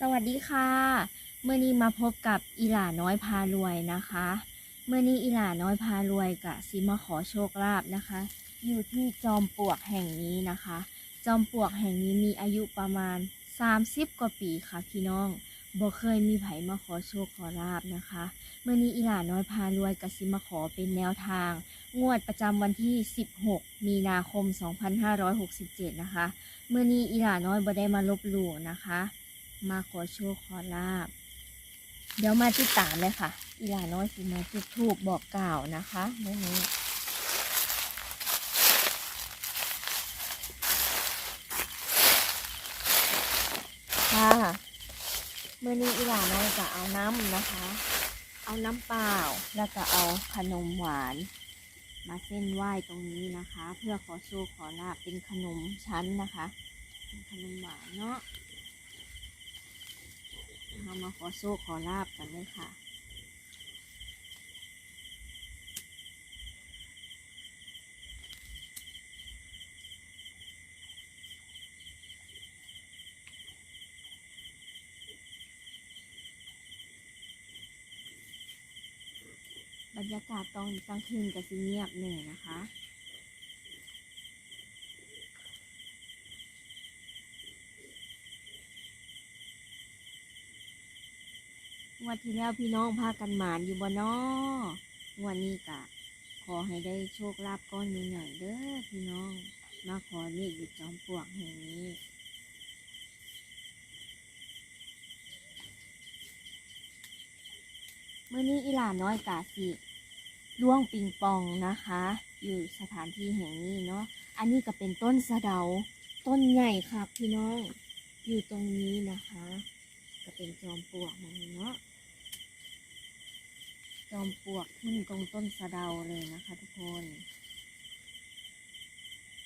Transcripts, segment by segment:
สวัสดีค่ะเมื่อนี้มาพบกับอีหลาน้อยพารวยนะคะเมื่อนี้อีหลาน้อยพารวยกะซิมาขอโชคลาภนะคะ อยู่ที่จอมปลวกแห่งนี้นะคะ จอมปลวกแห่งนี้มีอายุประมาณ 30 กว่าปีค่ะพี่น้องบ่เคยมีไผมาขอโชคขอลาบนะคะเมื่อนี้อีหลาน้อยพารวยกะซิมาขอเป็นแนวทาง งวดประจำวันที่ 16 มีนาคม 2567 นะคะเมื่อนี้อีหลาน้อยบ่ได้มาลบหลู่นะคะ มาขอโชคขอลาบ เดี๋ยวมาติดตามเลยค่ะ อีหลาน้อยสิมาจุดทูบบอกกล่าวนะคะเมื่อนี้ค่ะเมื่อนี้อีหลาน้อยจะเอาน้ำนะคะ เอาน้ำเปล่าแล้วก็เอาขนมหวานมาเส้นไหว้ตรงนี้นะคะ เพื่อขอโชคขอลาบเป็นขนมชั้นนะคะ เป็นขนมหวานเนาะ เรามาขอโชคขอลาบกันเลยค่ะบรรยากาศตอนกลางคืนก็สิเงียบหน่อยนะคะ งวันที่แล้วพี่น้องพากันหมานอยู่บ่นองวันนี้กะ ขอให้ได้โชคลาภก้อนใหญ่ๆเด้อพี่น้องมาขอเลขอยู่จอมปลวกแห่งนี้เมื่อนี้อีหลาน้อยกาสิล่วงปิงปองนะคะ อยู่สถานที่แห่งนี้เนาะอันนี้ก็เป็นต้นสะเดา ต้นใหญ่ครับพี่น้อง อยู่ตรงนี้นะคะ ก็เป็นจอมปลวกแห่งเนาะ จอมปลวกขึ้นตรงต้นสะเดาเลยนะคะ ทุกคน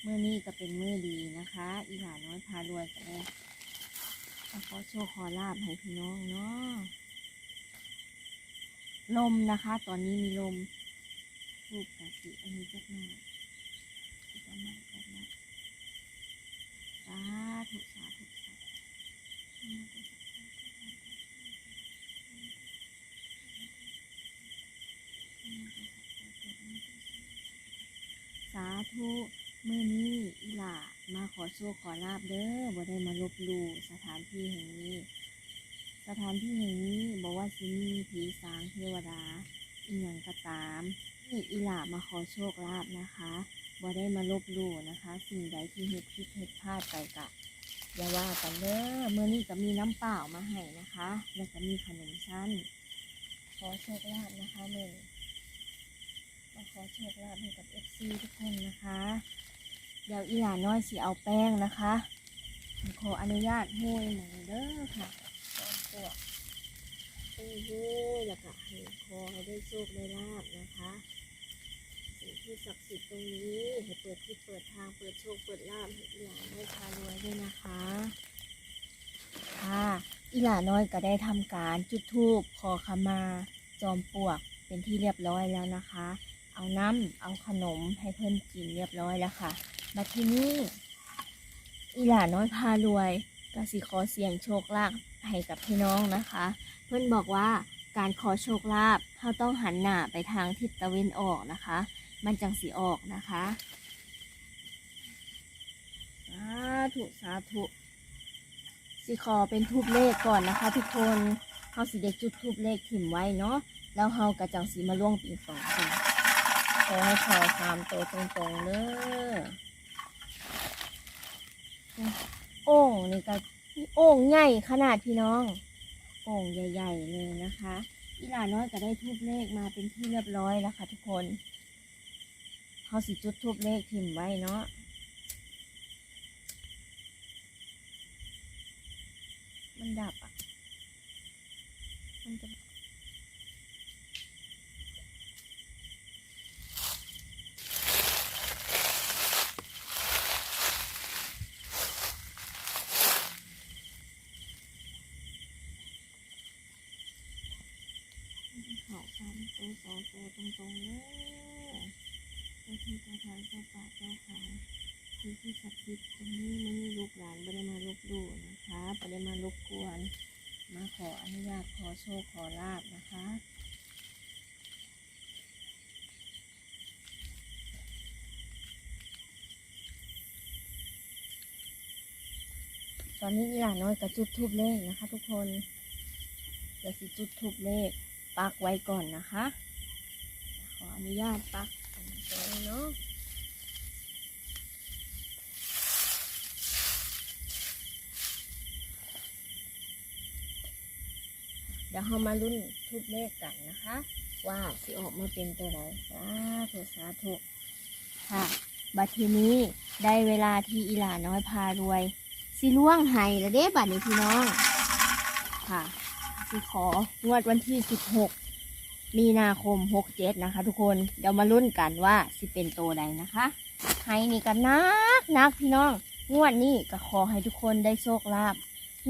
เมื่อนี้ก็เป็นมื่อดีนะคะ อีหลาน้อยพารวยกันเลยขอโชคขอลาบให้พี่น้องเนาะลมนะคะ ตอนนี้มีลมทูบกะสิอันนี้จักหน่อยจะมากันนะสาธุสาธุสาธุสาธุเมื่อนี้อีหล่ามาขอโชคขอลาบเด้อบ่ได้มาลบลู่สถานที่แห่งนี้ สถานที่แห่งนี้บอกว่าสิมีผีสางเทวดาอีหยังก็ตามนี่อีหลามาขอโชคลาภนะคะบ่ได้มาลบลู่นะคะ สิ่งใดที่เฮ็ดผิดเฮ็ดพลาดไปกะอย่าว่ากันเด้อเมื่อนี้ก็มีน้ำเปล่ามาให้นะคะ แล้วก็มีขนมชั้น ขอโชคลาภนะคะเมื่อนี้มาขอโชคลาภให้กับเอฟซีทุกคนนะคะ เดี๋ยวอีหล่าน้อยสิเอาแป้งนะคะขออนุญาตห้วยหน่อยเด้อค่ะจอมปลวกโอ้โหแล้วก็ให้ขอให้ได้โชคได้ลาบนะคะสิ่งที่ศักดิ์สิทธิ์ตรงนี้ให้เปิดที่เปิดทางเปิดโชคเปิดลาบให้อีหลาน้อยพารวยด้วยนะคะค่ะอีหลาน้อยก็ได้ทำการจุดธูปขอขมา จอมปลวกเป็นที่เรียบร้อยแล้วนะคะ เอาน้ำเอาขนมให้เพื่อนกินเรียบร้อยแล้วค่ะ มาที่นี่อีหลาน้อยพารวยก็สิขอเสียงโชคลาภให้กับพี่น้องนะคะ เพื่อนบอกว่าการขอโชคลาภเขาต้องหันหน้าไปทางทิศตะวันออกนะคะ มันจังสีออกนะคะสาธุสาธุสิขอเป็นทูบเลขก่อนนะคะ ทุกคนเขาสิเด็กจุดทูบเลขถิ่มไว้เนาะแล้วเขากระจังสีมาล่วงปีสองกันขอให้ขอสามโตตรงๆเลย โอ่งนี่ก็โอ่งใหญ่ขนาดพี่น้องโอ่งใหญ่ ๆ เลยนะคะอีหลาน้อยก็ได้ทูบเลขมาเป็นที่เรียบร้อยแล้วค่ะทุกคนเขาสิจุดทูบเลขพิมไว้เนาะมันดับอะมันจะเขา สามตัวสองตัวตรงๆเลยเจ้าที่เจ้าทางเจ้าป่าเจ้าเขาคือที่ศักดิ์สิทธิ์ตรงนี้ไมันมีลูกหลานไม่ได้มาลบหลู่นะคะไม่ได้มารบกวน มาขออนุญาตขอโชคขอลาบนะคะตอนนี้อีหลานน้อยกระจุดทูบเลขนะคะ ทุกคนเดี๋ยวสิจุดทูบเลข ปักไว้ก่อนนะคะ ขออนุญาตปักอันนี้เนาะเดี๋ยวเรามาลุ้นทุบเลขกันนะคะ ว่าสิออกมาเป็นตัวไหนสาธุสาธุค่ะบัดทีนี้ได้เวลาที่อีหลาน้อยพารวย สิล่วงไห้แล้วเด้บัดนี้พี่น้องค่ะ สิของวดวันที่ 16 มีนาคม 67 นะคะ ทุกคนเดี๋ยวมาลุ้นกันว่าสิเป็นตัวใดนะคะไห้นี่ก็นักนักพี่น้อง งวดนี้ก็ขอให้ทุกคนได้โชคลาภ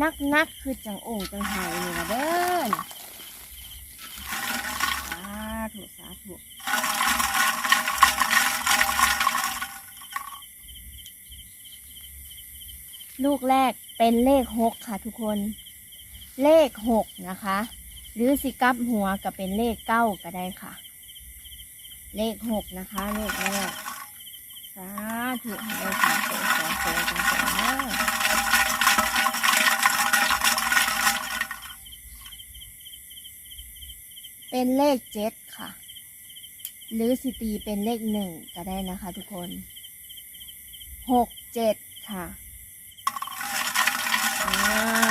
นักนักคือจังองค์จังไห้นี่ละเด้อนสาธุสาธุลูกแรกเป็นเลขหกค่ะทุกคน เลขหกนะคะ หรือสิกับหัวก็เป็นเลขเก้าก็ได้ค่ะ เลขหกนะคะ เลขแรกสาธุให้ได้สาธุสาธุจังๆเด้อเป็นเลขเจ็ดค่ะ หรือสิตีเป็นเลขหนึ่งก็ได้นะคะทุกคนหกเจ็ดค่ะอ้า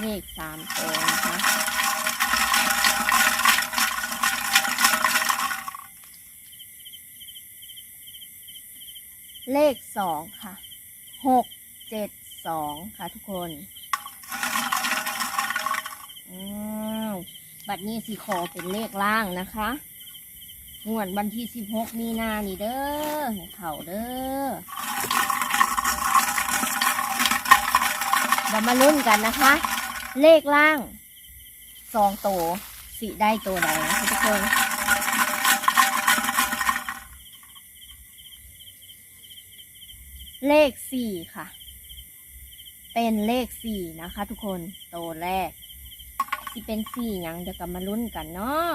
เลขสามตัวนะคะเลขสองค่ะหกเจ็ดสองค่ะทุกคนอ้าวบัดนี้สิขอเป็นเลขล่างนะคะงวดวันที่สิบหกมีนานี่เด้อเข่าเด้อเดี๋ยวมาลุ้นกันนะคะ เลขล่างสองโตวสิได้ตัวใดนะคะทุกคนเลขสี่ค่ะ เป็นเลขสี่นะคะ ทุกคนโตวแรกสิเป็นสี่ยังเดี๋ยวกลับมาลุ้นกันเนาะ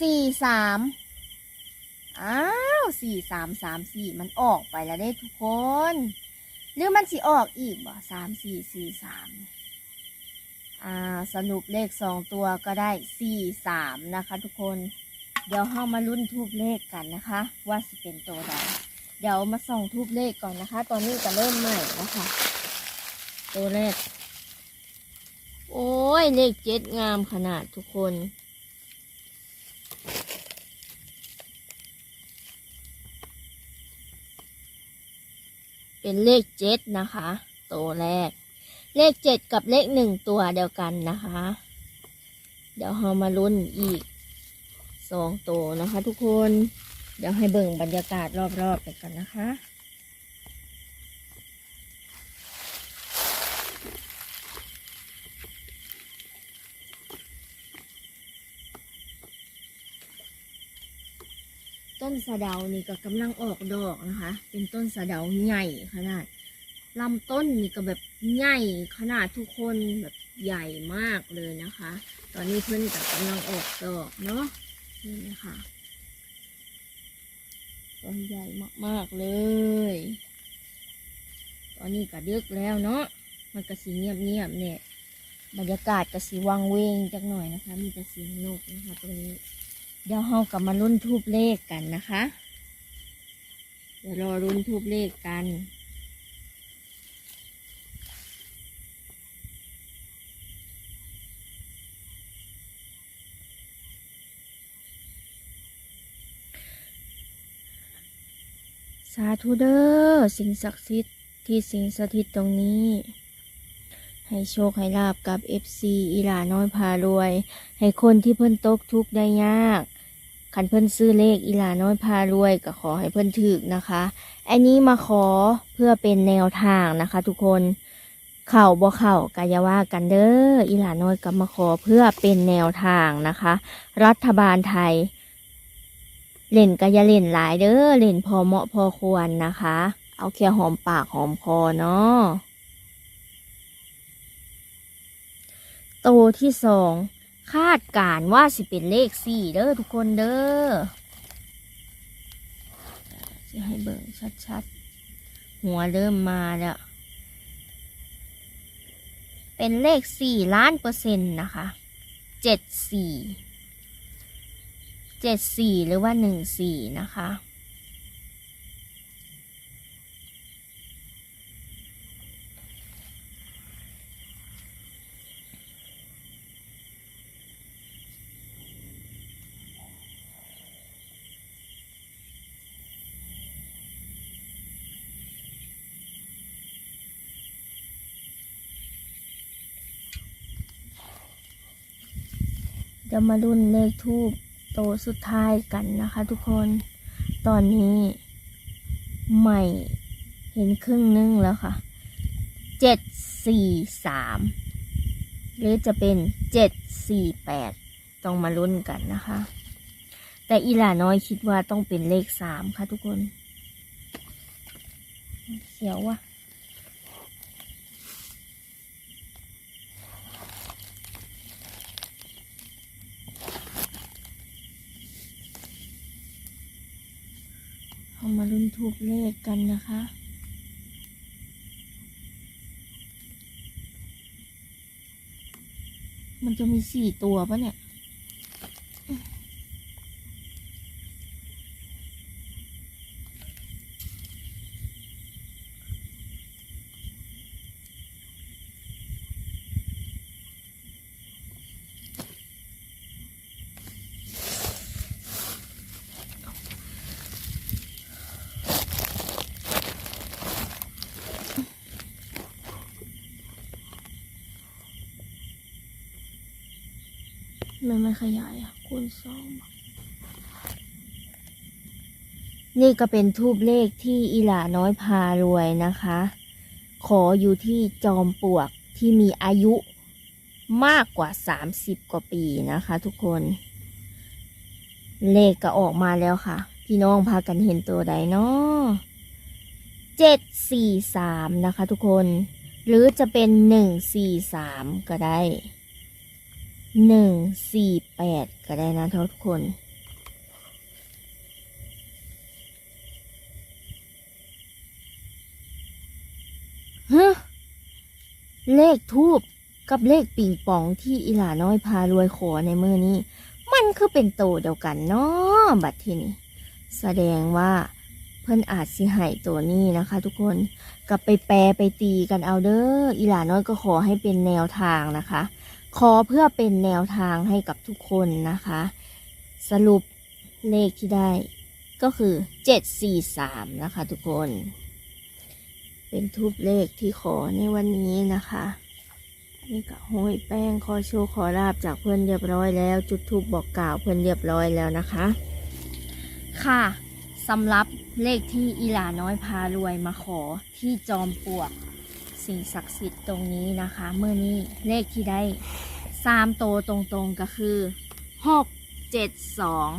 สี่สามอ้า สี่สามสามสี่มันออกไปแล้วได้ทุกคน หรือมันสิออกอีกบ่สามสี่สี่สามอ่าสรุปเลขสองตัวก็ได้สี่สามนะคะทุกคน เดี๋ยวเข้ามาลุ้นทูบเลขกันนะคะ ว่าสิเป็นตัวใดเดี๋ยวมาส่องทูบเลขก่อนนะคะ ตอนนี้จะเริ่มใหม่นะคะตัวแรก โอ้ยเลขเจ็ดงามขนาดทุกคน เป็นเลขเจ็ดนะคะ ตัวแรก เลขเจ็ดกับเลขหนึ่งตัวเดียวกันนะคะ เดี๋ยวเรามาลุ้นอีกสองตัวนะคะ ทุกคน เดี๋ยวให้เบิ่งบรรยากาศรอบๆไปกันนะคะ ต้นสะเดานี่ก็กำลังออกดอกนะคะ เป็นต้นสะเดาใหญ่ขนาดลำต้นนี่ก็แบบใหญ่ขนาดทุกคนแบบใหญ่มากเลยนะคะ ตอนนี้เพื่อนก็กำลังออกดอกเนาะนี่นะคะต้นใหญ่มากๆเลย ตอนนี้ก็ดึกแล้วเนาะ มันก็สีเงียบๆเนี่ย บรรยากาศก็สีวังเวงจักหน่อยนะคะ มีแต่เสียงนกนะคะตรงนี้ เดี๋ยวเรากลับมาลุ้นทูบเลขกันนะคะ เดี๋ยวรอลุ้นทูบเลขกันสาธุเด้อสิ่งศักดิ์สิทธิ์ที่สิงสถิตตรงนี้ ให้โชคให้ลาบกับ FC อีหลาน้อยพารวย ให้คนที่เพิ่นตกทุกข์ได้ยาก คันเพิ่นซื้อเลขอีลาน้อยพารวยก็ขอให้เพิ่นถึกนะคะอันนี้มาขอเพื่อเป็นแนวทางนะคะ ทุกคนเข่าบ่เข่ากายว่ากันเด้ออีหลาน้อยก็มาขอเพื่อเป็นแนวทางนะคะ รัฐบาลไทย เล่นก็อย่าเล่นหลายเด้อเล่นพอเหมาะพอควรนะคะ เอาแค่หอมปากหอมคอเนาะโตที่สอง คาดการ์ว่าสิเป็นเลขสี่เด้อทุกคนเด้อจะให้เบิ่งชัดๆ หัวเริ่มมาแล้ว เป็นเลขสี่ล้านเปอร์เซ็นต์นะคะเจ็ดสี่เจ็ดสี่หรือว่าหนึ่งสี่นะคะ เดี๋ยวมารุ่นเลขทูบโตสุดท้ายกันนะคะ ทุกคน ตอนนี้ใหม่เห็นครึ่งนึงแล้วค่ะ เจ็ดสี่สามหรือจะเป็นเจ็ดสี่แปดต้องมาลุ้นกันนะคะ แต่อีหลาน้อยคิดว่าต้องเป็นเลขสามค่ะทุกคนเสียวว่ะ เรามาลุ้นทูบเลขกันนะคะมันจะมีสี่ตัวปะเนี่ย มันไม่ขยายอะคูณสองนี่ก็เป็นทูบเลขที่อีหลาน้อยพารวยนะคะ ขออยู่ที่จอมปลวกที่มีอายุมากกว่า 30 กว่าปีนะคะทุกคน เลขก็ออกมาแล้วค่ะ พี่น้องพากันเห็นตัวใดเนาะเจ็ดสี่สามนะคะทุกคน หรือจะเป็นหนึ่งสี่สามก็ได้ หนึ่งสี่แปดก็ได้นะทุกคน ฮะ เลขทูบกับเลขปิงปองที่อีหลาน้อยพารวยขอในมือนี้ มันคือเป็นโตเดียวกันเนาะบัดทีนี้แสดงว่าเพิ่นอาจสิหายตัวนี้นะคะ ทุกคนกลับไปแปรไปตีกันเอาเด้ออีหลาน้อยก็ขอให้เป็นแนวทางนะคะ ขอเพื่อเป็นแนวทางให้กับทุกคนนะคะ สรุปเลขที่ได้ก็คือ 743 นะคะทุกคน เป็นทูบเลขที่ขอในวันนี้นะคะ นี่ก็ห้อยแป้งขอโชว์ขอลาบจากเพื่อนเรียบร้อยแล้ว จุดทูบบอกกล่าวเพื่อนเรียบร้อยแล้วนะคะ ค่ะสำหรับเลขที่อีหลาน้อยพารวยมาขอที่จอมปลวก สิ่งศักดิ์สิทธิ์ตรงนี้นะคะ เมื่อนี้เลขที่ได้สามโตตรงๆก็คือหกเจ็ดสอง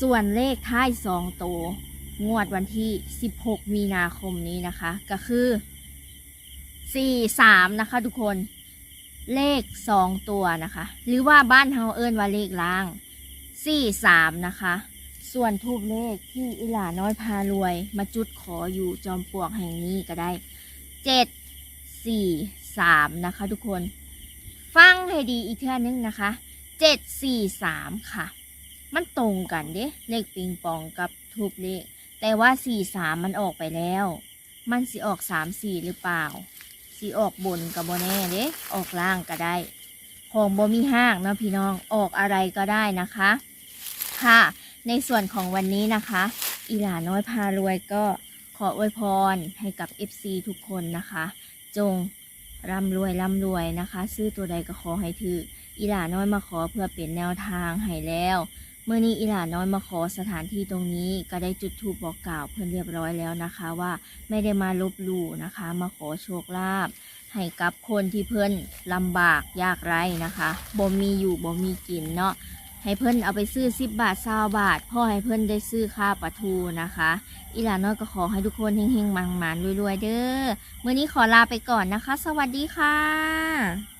ส่วนเลขท้ายสองโตวงวดวันที่16มีนาคมนี้นะคะ ก็คือ43นะคะทุกคนเลข2ตัวนะคะ หรือว่าบ้านเฮาเอิ้นว่าเลขล่าง43นะคะ ส่วนทูบเลขที่อิหลาน้อยพารวย มาจุดขออยู่จอมปลวกแห่งนี้ก็ได้7 สี่สามนะคะทุกคน ฟังให้ดีอีกเท่านึงนะคะเจ็ดสี่สามค่ะ มันตรงกันเด้เลขปิงปองกับทูบเลข แต่ว่าสี่สามมันออกไปแล้ว มันสิออกสามสี่หรือเปล่าสิออกบนกับโบแน่เด้ออกล่างก็ได้ ของบ่มีห้างเนาะพี่น้องออกอะไรก็ได้นะคะ ค่ะ ในส่วนของวันนี้นะคะ อีหลาน้อยพารวยก็ขออวยพรให้กับ FC ทุกคนนะคะ จงร่ำรวยร่ำรวยนะคะ ซื้อตัวใดก็ขอให้ถืออีหลาน้อยมาขอเพื่อเป็นแนวทางให้แล้วเมื่อนี้อีหลาน้อยมาขอสถานที่ตรงนี้ก็ได้จุดธูปบอกกล่าวเพื่อนเรียบร้อยแล้วนะคะว่าไม่ได้มาลบลู่นะคะ มาขอโชคลาภให้กับคนที่เพื่อนลำบากยากไร้นะคะบ่มีอยู่บ่มีกินเนาะ ให้เพิ่นเอาไปซื้อสิบบาทซาวบาท พ่อให้เพิ่นได้ซื้อค่าปลาทูนะคะ อีหลาน้อยก็ขอให้ทุกคนเฮงๆ มังมันรวยๆ เด้อ มื้อนี้ขอลาไปก่อนนะคะ สวัสดีค่ะ